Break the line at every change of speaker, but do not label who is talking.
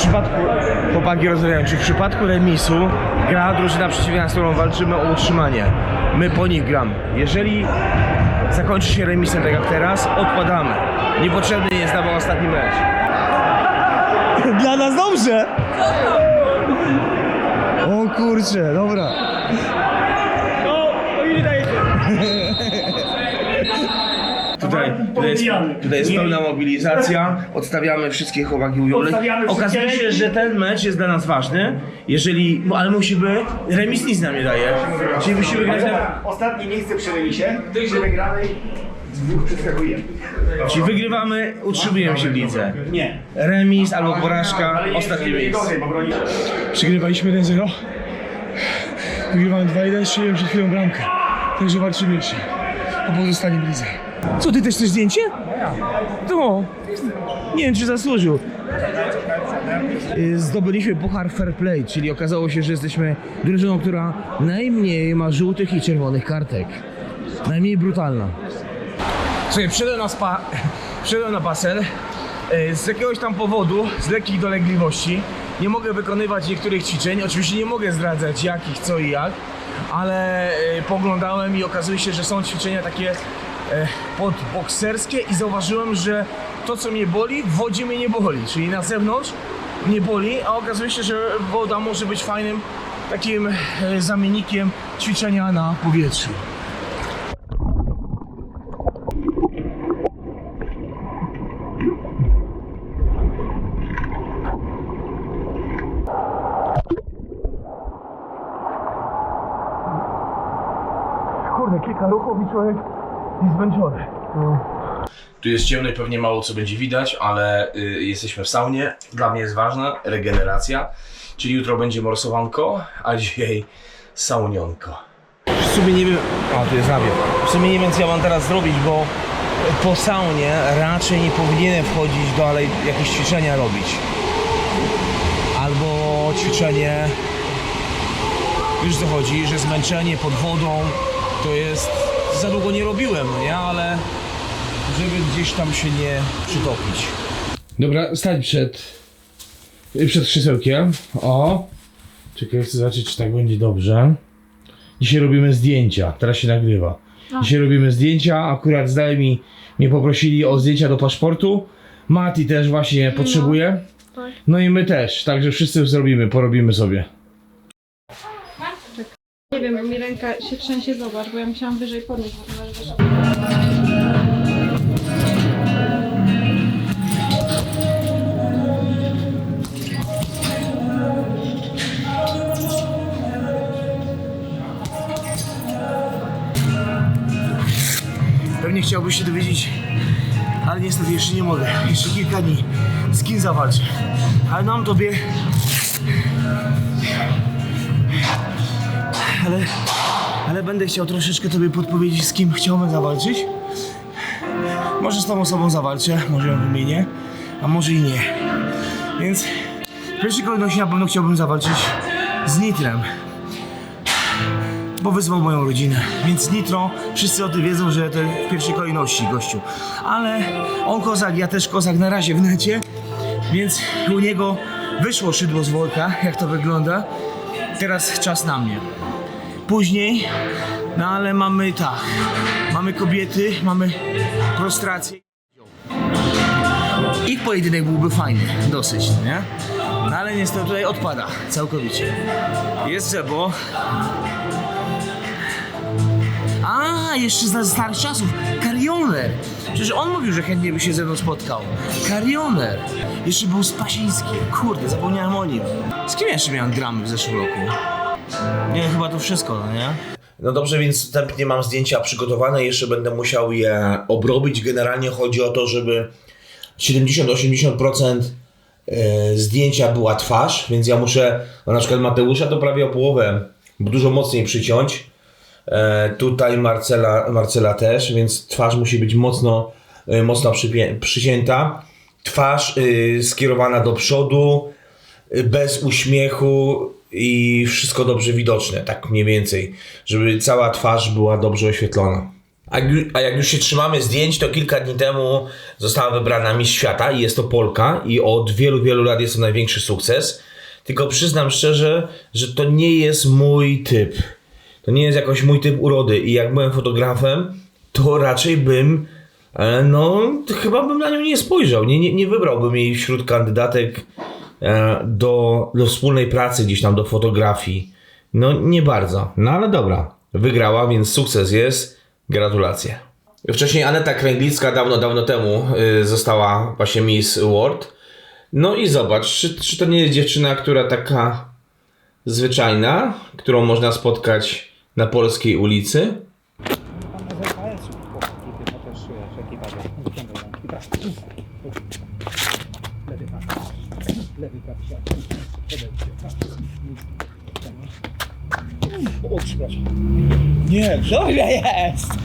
przypadku, chłopaki rozmawiają, czy w przypadku remisu gra drużyna przeciwna, z którą walczymy o utrzymanie. My po nich gramy. Jeżeli zakończy się remisem tak jak teraz, odpadamy. Niepotrzebny jest nam ostatni mecz. Dla nas dobrze! O kurczę, dobra. Tutaj, tutaj, jest, tutaj jest pełna mobilizacja, odstawiamy wszystkie chłopaki ująle.
Odstawiamy wszystkie
Okazuje się,
ręki.
że ten mecz jest dla nas ważny, jeżeli, no, ale musimy, remis nic nam nie daje, czyli musimy grać na,
Ostatnie miejsce przy remisie, przy wygranej dwóch przeskakujemy.
czyli wygrywamy, utrzymujemy się w lidze.
Nie.
Remis albo porażka, ostatnie miejsce.
Gorzej, bo broni.
Przegrywaliśmy 1-0. Wygrywamy 2-1, strzeliłem przed chwilą bramkę. Także walczymy jeszcze o pozostanie w lidze.
Co, ty też chcesz zdjęcie? To, nie wiem czy zasłużył. Y, Zdobyliśmy puchar Fair Play, czyli okazało się, że jesteśmy drużyną, która najmniej ma żółtych i czerwonych kartek. Najmniej brutalna. Słuchaj, przyszedłem na spa, przyszedłem na basen. y, Z jakiegoś tam powodu, z lekkich dolegliwości, nie mogę wykonywać niektórych ćwiczeń. Oczywiście nie mogę zdradzać jakich, co i jak, ale y, poglądałem i okazuje się, że są ćwiczenia takie e, podbokserskie i zauważyłem, że to co mnie boli, w wodzie mnie nie boli, czyli na zewnątrz nie boli, a okazuje się, że woda może być fajnym takim e, zamiennikiem ćwiczenia na powietrzu. Kurde, kilka ruchów i człowiek jest zmęczony.
Tu jest ciemno i pewnie mało co będzie widać, ale y, jesteśmy w saunie. Dla mnie jest ważna regeneracja. Czyli jutro będzie morsowanko, a dzisiaj saunionko.
W sumie nie wiem. A, tu jest nawiew. W sumie nie wiem, co ja mam teraz zrobić, bo po saunie raczej nie powinienem wchodzić do ale jakieś ćwiczenia robić. Albo ćwiczenie. Już co chodzi, że zmęczenie pod wodą to jest. Za długo nie robiłem, no nie? Ale żeby gdzieś tam się nie przytopić.
Dobra, stań przed, przed krzesełkiem. O. Czekaj, chcę zobaczyć, czy tak będzie dobrze. Dzisiaj robimy zdjęcia, teraz się nagrywa. Dzisiaj robimy zdjęcia, akurat zdaje mi, mnie poprosili o zdjęcia do paszportu. Mati też właśnie potrzebuje.
tak.
No i my też, także wszyscy zrobimy, porobimy sobie.
Nie wiem, bo mi ręka się trzęsie, zobacz, bo ja musiałam wyżej podnieść,
Pewnie chciałbyś się dowiedzieć, ale niestety jeszcze nie mogę. Jeszcze kilka dni. Z kim zawalczę? Ale mam tobie. Ale, ale będę chciał troszeczkę tobie podpowiedzieć, z kim chciałbym zawalczyć. Może z tą osobą zawalczę, może ją wymienię, a może i nie. Więc w pierwszej kolejności na pewno chciałbym zawalczyć z Nitrem bo wyzwał moją rodzinę. Więc Nitro, wszyscy o tym wiedzą, że to w pierwszej kolejności gościu. Ale on kozak, ja też kozak na razie w necie, więc u niego wyszło szydło z worka, jak to wygląda. Teraz czas na mnie. Później, no ale mamy tak, mamy kobiety, mamy prostrację. Ich pojedynek byłby fajny, dosyć, no nie? No ale niestety tutaj odpada całkowicie. Jest Zebo, a, jeszcze za starych czasów. Karioner. Przecież on mówił, że chętnie by się ze mną spotkał. Karioner. Jeszcze był Spasiński. Kurde, zapomniałem o nim. Z kim jeszcze miałem gramy w zeszłym roku? Nie, chyba to wszystko, no nie?
No dobrze, więc wstępnie mam zdjęcia przygotowane, jeszcze będę musiał je obrobić. Generalnie chodzi o to, żeby 70-80% e, zdjęcia była twarz, więc ja muszę, na przykład Mateusza to prawie o połowę dużo mocniej przyciąć. E, Tutaj Marcela, Marcela też, więc twarz musi być mocno, e, mocno przycięta. Twarz skierowana do przodu, bez uśmiechu i wszystko dobrze widoczne, tak mniej więcej, żeby cała twarz była dobrze oświetlona.
A, jak już się trzymamy zdjęć, to kilka dni temu została wybrana Miss Świata i jest to Polka i od wielu, wielu lat jest to największy sukces. Tylko przyznam szczerze, że to nie jest mój typ. To nie jest jakoś mój typ urody i jak byłem fotografem, to raczej bym, e, no chyba bym na nią nie spojrzał, nie, nie, nie wybrałbym jej wśród kandydatek do, do wspólnej pracy gdzieś tam, do fotografii. No nie bardzo, no ale dobra, wygrała, więc sukces jest, gratulacje. Wcześniej Aneta Kręglicka dawno, dawno temu y, została właśnie Miss World. No i zobacz, czy, czy to nie jest dziewczyna, która taka zwyczajna, którą można spotkać na polskiej ulicy?
Nie, dobrze jest!